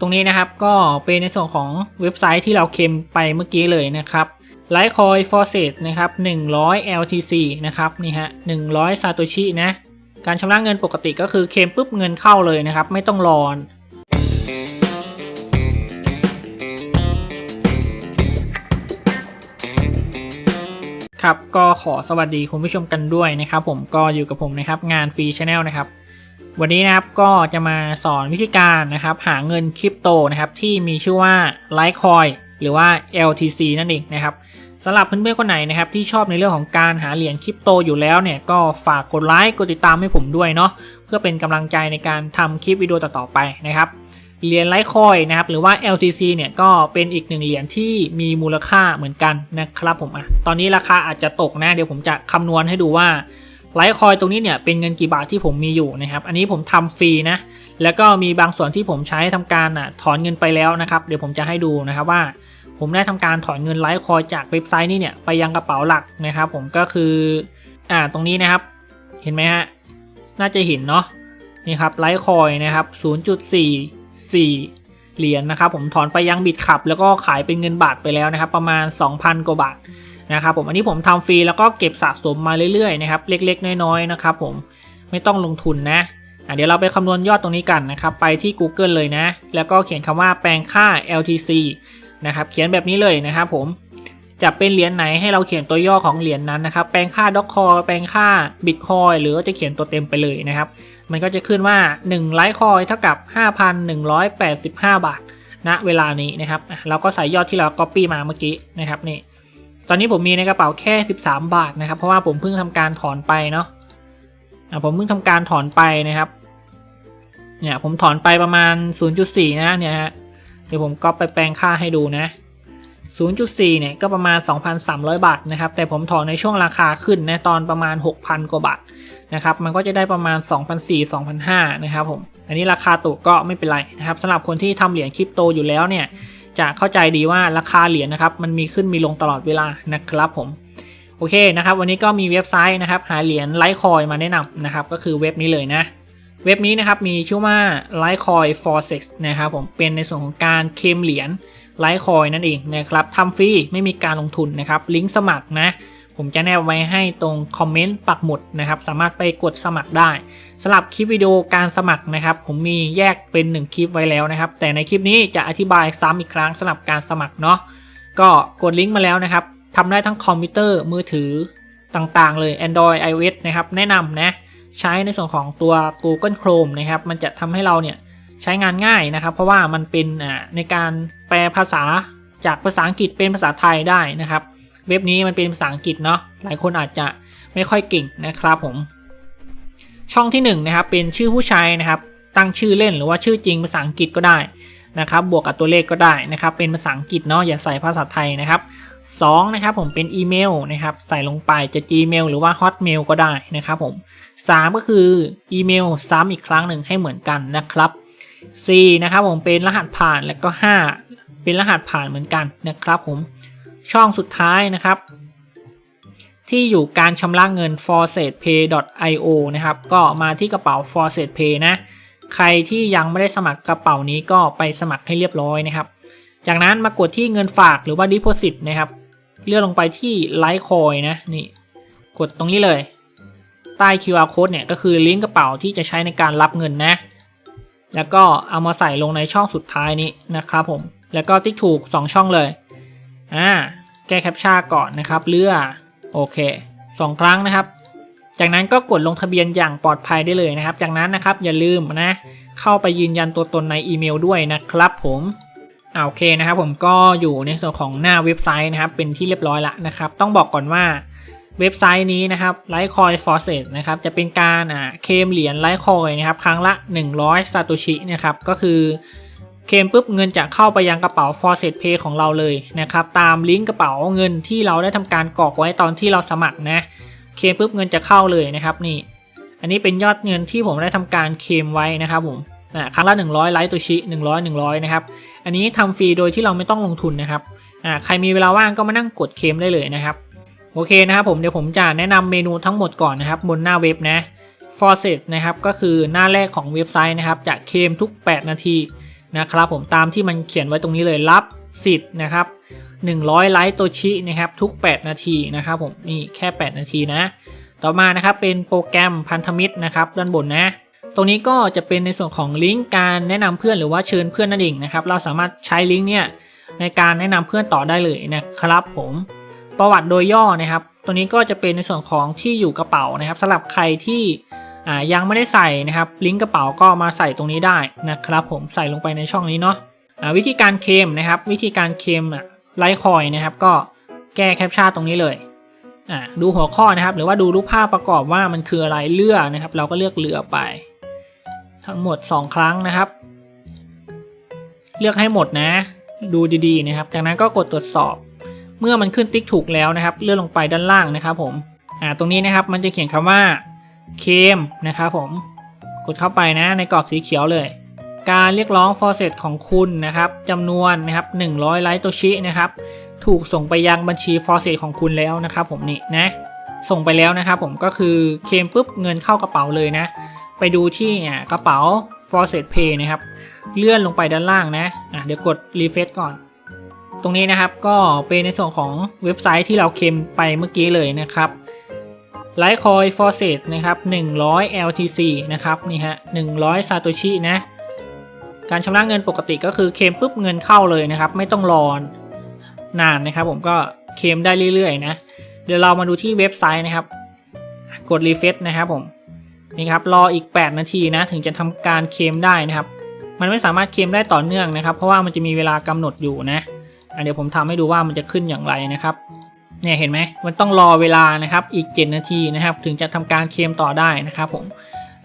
ตรงนี้นะครับก็เป็นในส่วนของเว็บไซต์ที่เราเคลมไปเมื่อกี้เลยนะครับ Litecoin f o r c e t นะครับ100 LTC นะครับนี่ฮะ100 Satoshi นะการชำระเงินปกติก็คือเคลมปุ๊บเงินเข้าเลยนะครับ ไม่ต้องรอครับก็ขอสวัสดีคุณผู้ชมกันด้วยนะครับ ผมก็อยู่กับผมนะครับงานฟรีชาแนลนะครับ วันนี้นะครับก็จะมาสอนวิธีการนะครับ หาเงินคริปโตนะครับที่มีชื่อว่า Litecoin หรือว่า LTC นั่นเองนะครับสำหรับเพื่อนๆคนไหนนะครับที่ชอบในเรื่องของการหาเหรียญคริปโตอยู่แล้วเนี่ยก็ฝากกดไลค์กดติดตามให้ผมด้วยเนาะเพื่อเป็นกำลังใจในการทำคลิปวิดีโอต่อๆไปนะครับเหรียญไลท์คอยนะครับหรือว่า LTC เนี่ยก็เป็นอีกหนึ่งเหรียญที่มีมูลค่าเหมือนกันนะครับผมอะตอนนี้ราคาอาจจะตกนะเดี๋ยวผมจะคำนวณให้ดูว่า ไลท์คอยตรงนี้เนี่ยเป็นเงินกี่บาทที่ผมมีอยู่นะครับ อันนี้ผมทำฟรีนะ แล้วก็มีบางส่วนที่ผมใช้ทำการอะถอนเงินไปแล้วนะครับ เดี๋ยวผมจะให้ดูนะครับว่า ผมได้ทำการถอนเงินไลท์คอยจากเว็บไซต์นี้เนี่ยไปยังกระเป๋าหลักนะครับ ผมก็คืออ่าตรงนี้นะครับ เห็นไหมฮะ น่าจะเห็นเนาะ นี่ครับไลท์คอยนะครับ 0.44 เหรียญนะครับ ผมถอนไปยังบิตขับ แล้วก็ขายเป็นเงินบาทไปแล้วนะครับ ประมาณ 2,000 กว่าบาท นะครับผมอันนี้ผมทำฟรีแล้วก็เก็บสะสมมาเรื่อยๆนะครับเล็กๆ น้อยๆนะครับผมไม่ต้องลงทุนนะเดี๋ยวเราไปคำนวณยอดตรงนี้กันนะครับไปที่ Google เลยนะ แล้วก็เขียนคำว่าแปลงค่า LTC นะครับเขียนแบบนี้เลยนะครับผมจะเป็นเหรียญไหนให้เราเขียนตัวย่อของเหรียญนนั้นนะครับ แปลงค่าด็อกคอแปลงค่าบิตคอยหรือจะเขียนตัวเต็มไปเลยนะครับ มันก็จะขึ้นว่า1ไลท์คอยเท่ากับ 5,185 บาทณเวลานี้นะครับ เราก็ใส่ยอดที่เรา Copy มาเมื่อกี้นะครับนี่ ตอนนี้ผมมีในกระเป๋าแค่ 13 บาทนะครับ เพราะว่าผมเพิ่งทำการถอนไปเนาะผมเพิ่งทำการถอนไปนะครับ เนี่ยผมถอนไปประมาณ 0.4 นะเนี่ยฮะเดี๋ยวผมก็ไปแปลงค่าให้ดูนะ 0.4 เนี่ยก็ประมาณ 2,300 บาทนะครับ แต่ผมถอนในช่วงราคาขึ้นนะตอนประมาณ 6,000 กว่าบาทนะครับ มันก็จะได้ประมาณ 2,400 2,500 นะครับผม อันนี้ราคาตกก็ไม่เป็นไรนะครับสำหรับคนที่ทำเหรียญคริปโตอยู่แล้วเนี่ย จะเข้าใจดีว่าราคาเหรียญนะครับ มันมีขึ้นมีลงตลอดเวลานะครับผมโอเคนะครับ วันนี้ก็มีเว็บไซต์นะครับ หาเหรียญไลท์คอยมาแนะนำนะครับ ก็คือเว็บนี้เลยนะ เว็บนี้นะครับมีชื่อว่า Litecoin Forex นะครับผมเป็นในส่วนของการเคมเหรียญ Litecoin นั่นเองนะครับทำฟรีไม่มีการลงทุนนะครับลิงก์สมัครนะ ผมจะแนบไว้ให้ตรงคอมเมนต์ปักหมุดนะครับ สามารถไปกดสมัครได้สำหรับคลิปวิดีโอการสมัครนะครับ ผมมีแยกเป็น 1 คลิปไว้แล้วนะครับ แต่ในคลิปนี้จะอธิบายซ้ำอีกครั้งสำหรับการสมัครเนาะก็กดลิงก์มาแล้วนะครับทำได้ทั้งคอมพิวเตอร์มือถือต่างๆ เลย Android iOS นะครับ แนะนำนะใช้ในส่วนของตัว Google Chrome นะครับ มันจะทำให้เราเนี่ยใช้งานง่ายนะครับ เพราะว่ามันเป็นในการแปลภาษาจากภาษาอังกฤษเป็นภาษาไทยได้นะครับ เว็บนี้มันเป็นภาษาอังกฤษเนาะหลายคนอาจจะไม่ค่อยเก่งนะครับผม ช่องที่1นนะครับเป็นชื่อผู้ใช้นะครับ ตั้งชื่อเล่นหรือว่าชื่อจริงภาษาอังกฤษก็ได้นะครับ บวกกับตัวเลขก็ได้นะครับ เป็นภาษาอังกฤษเนาะอย่าใส่ภาษาไทยนะครับ2นะครับผมเป็นอีเมลนะครับ ใส่ลงไปจะ Gmail หรือว่า Hotmail ก็ได้นะครับผม 3 ก็คืออีเมลซ้ำอีกครั้งหนึ่งให้เหมือนกันนะครับ 4 นะครับผมเป็นรหัสผ่านแล้วก็ 5 เป็นรหัสผ่านเหมือนกันนะครับผม ช่องสุดท้ายนะครับ ที่อยู่การชำระเงิน f o r s e t p a y i o นะครับ ก็มาที่กระเป๋า f o r s e t Pay นะ ใครที่ยังไม่ได้สมัครกระเป๋านี้ก็ไปสมัครให้เรียบร้อยนะครับ จากนั้นมากดที่เงินฝากหรือว่า Deposit นะครับ เลื่อนลงไปที่ Litecoin นะนี่ กดตรงนี้เลย ใต้ QR code เนี่ยก็คือลิงก์กระเป๋าที่จะใช้ในการรับเงินนะ แล้วก็เอามาใส่ลงในช่องสุดท้ายนี้นะครับผม แล้วก็ติ๊กถูก 2 ช่องเลย อ่าแก้แคปชั่นก่อนนะครับเลือกโอเค2ครั้งนะครับ จากนั้นก็กดลงทะเบียนอย่างปลอดภัยได้เลยนะครับ จากนั้นนะครับอย่าลืมนะเข้าไปยืนยันตัวตนในอีเมลด้วยนะครับผมอ่าโอเคนะครับผมก็อยู่ในส่วนของหน้าเว็บไซต์นะครับ เป็นที่เรียบร้อยละนะครับ ต้องบอกก่อนว่าเว็บไซต์นี้นะครับ Litecoin f o r c e t นะครับจะเป็นการอ่าเคมเหรียญ Litecoin นะครับครั้งละ 100 Satoshi นะครับก็คือ เคมปุ๊บเงินจะเข้าไปยังกระเป๋า f o r c e t Pay ของเราเลยนะครับตามลิงก์กระเป๋าเงินที่เราได้ทำการกรอกไว้ตอนที่เราสมัครนะเคมปุ๊บเงินจะเข้าเลยนะครับนี่ อันนี้เป็นยอดเงินที่ผมได้ทำการเคมไว้นะครับผมอ่าครั้งละ 100 ไลท์ตัวชิ 100 100 นะครับ อันนี้ทำฟรีโดยที่เราไม่ต้องลงทุนนะครับอ่าใครมีเวลาว่างก็มานั่งกดเคมได้เลยนะครับ โอเคนะครับผมเดี๋ยวผมจะแนะนำเมนูทั้งหมดก่อนนะครับบนหน้าเว็บนะ f o r c e t นะครับก็คือหน้าแรกของเว็บไซต์นะครับจะเคมทุก 8 นาที นะครับผมตามที่มันเขียนไว้ตรงนี้เลยรับสิทธิ์นะครับ 100 ไลค์โตชินะครับทุก 8 นาทีนะครับผมนี่แค่ 8 นาทีนะ ต่อมานะครับเป็นโปรแกรมพันธมิตรนะครับด้านบนนะตรงนี้ก็จะเป็นในส่วนของลิงก์การแนะนำเพื่อนหรือว่าเชิญเพื่อนนั่นเองนะครับ เราสามารถใช้ลิงก์เนี่ยในการแนะนำเพื่อนต่อได้เลยนะครับผมประวัติโดยย่อนะครับ ตัวนี้ก็จะเป็นในส่วนของที่อยู่กระเป๋านะครับสำหรับใครที่ อ่ายังไม่ได้ใส่นะครับลิงก์กระเป๋าก็มาใส่ตรงนี้ได้นะครับผมใส่ลงไปในช่องนี้เนาะอ่าวิธีการเคมนะครับวิธีการเคมอะไลท์คอยนะครับก็แก้แคปชั่นตรงนี้เลยอ่าดูหัวข้อนะครับ หรือว่าดูรูปภาพประกอบว่ามันคืออะไรเลือนะครับ เราก็เลือกเรือไป ทั้งหมด 2 ครั้งนะครับ เลือกให้หมดนะ ดูดีๆนะครับ จากนั้นก็กดตรวจสอบ เมื่อมันขึ้นติ๊กถูกแล้วนะครับ เลื่อนลงไปด้านล่างนะครับผมอ่าตรงนี้นะครับมันจะเขียนคำว่า เคมนะครับผมกดเข้าไปนะในกรอบสีเขียวเลย การเรียกร้องฟอร์เซตของคุณนะครับจำนวนนะครับ100ไลท์โตชินะครับถูกส่งไปยังบัญชีฟอร์เซตของคุณแล้วนะครับผมนี่นะส่งไปแล้วนะครับผมก็คือเคมปุ๊บเงินเข้ากระเป๋าเลยนะ ไปดูที่กระเป๋า f o r s e t Pay นะครับ เลื่อนลงไปด้านล่างนะะเดี๋ยวกด refresh ก่อน ตรงนี้นะครับก็เป็นในส่วนของเว็บไซต์ที่เราเคมไปเมื่อกี้เลยนะครับ Litecoin f o r s e t นะครับ100 LTC นะครับนี่ฮะ100 Satoshi นะ การชำระเงินปกติก็คือเคมปุ๊บเงินเข้าเลยนะครับ ไม่ต้องรอนนานนะครับ ผมก็เคมได้เรื่อยๆนะ เดี๋ยวเรามาดูที่เว็บไซต์นะครับ กด refresh นะครับผมนี่ครับรออีก 8 นาทีนะ ถึงจะทำการเคมได้นะครับ มันไม่สามารถเคมได้ต่อเนื่องนะครับ เพราะว่ามันจะมีเวลากำหนดอยู่นะะเดี๋ยวผมทำให้ดูว่ามันจะขึ้นอย่างไรนะครับ เนี่ยเห็นไหมมันต้องรอเวลานะครับอีก 7 นาทีนะครับ ถึงจะทำการเคลมต่อได้นะครับผม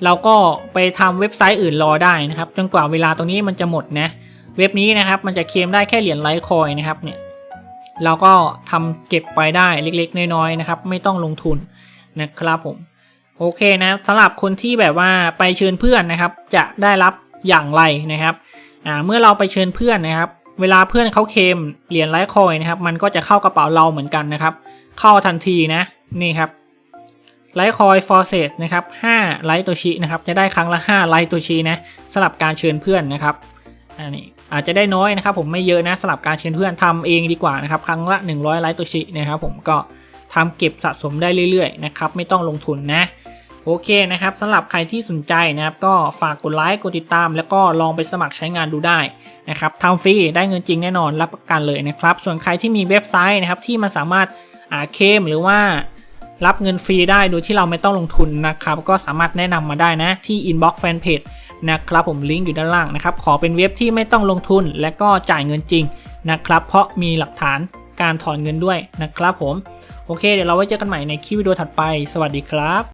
เราก็ไปทำเว็บไซต์อื่นรอได้นะครับ จนกว่าเวลาตรงนี้มันจะหมดนะเว็บนี้นะครับมันจะเคลมได้แค่เหรียญไลท์คอยนะครับเนี่ยเราก็ทำเก็บไปได้เล็กๆ น้อยๆนะครับ ไม่ต้องลงทุนนะครับผมโอเคนะสำหรับคนที่แบบว่าไปเชิญเพื่อนนะครับ จะได้รับอย่างไรนะครับเมื่อเราไปเชิญเพื่อนนะครับ เวลาเพื่อนเขาเคมเหรียญไลท์คอยนะครับ มันก็จะเข้ากระเป๋าเราเหมือนกันนะครับ เข้าทันทีนะ นี่ครับไลท์คอยฟอร์เซสนะครับ5ไลท์ตัวชีนะครับ จะได้ครั้งละ 5 ไลท์ตัวชีนะสำหรับการเชิญเพื่อนนะครับอันนี้อาจจะได้น้อยนะครับ ผมไม่เยอะนะสำหรับการเชิญเพื่อนทำเองดีกว่านะครับ ครั้งละ 100 ไลท์ตัวชีนะครับ ผมก็ทำเก็บสะสมได้เรื่อยๆนะครับ ไม่ต้องลงทุนนะ โอเคนะครับสำหรับใครที่สนใจนะครับก็ฝากกดไลค์กดติดตาม แล้วก็ลองไปสมัครใช้งานดูได้นะครับทำฟรีได้เงินจริงแน่นอนรับประกันเลยนะครับ ส่วนใครที่มีเว็บไซต์นะครับที่มันสามารถอาเคมหรือว่ารับเงินฟรีได้โดยที่เราไม่ต้องลงทุนนะครับ ก็สามารถแนะนำมาได้นะที่ inbox fanpage นะครับผมลิงก์อยู่ด้านล่างนะครับขอเป็นเว็บที่ไม่ต้องลงทุน และก็จ่ายเงินจริงนะครับ เพราะมีหลักฐานการถอนเงินด้วยนะครับผมโอเค เดี๋ยวเราไว้เจอกันใหม่ในคลิปวิดีโอถัดไป สวัสดีครับ